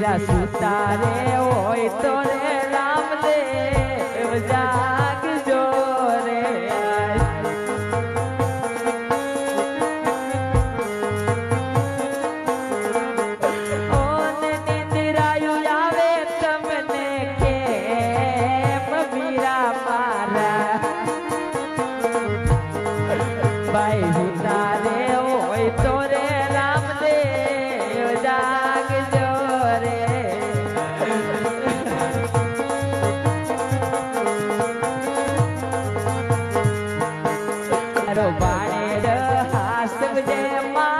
દીકરા સુતારે હોય તો રે રામદેવ જાગજો રે. ભાઈ મારો ભાણેડ હાસ જય મા.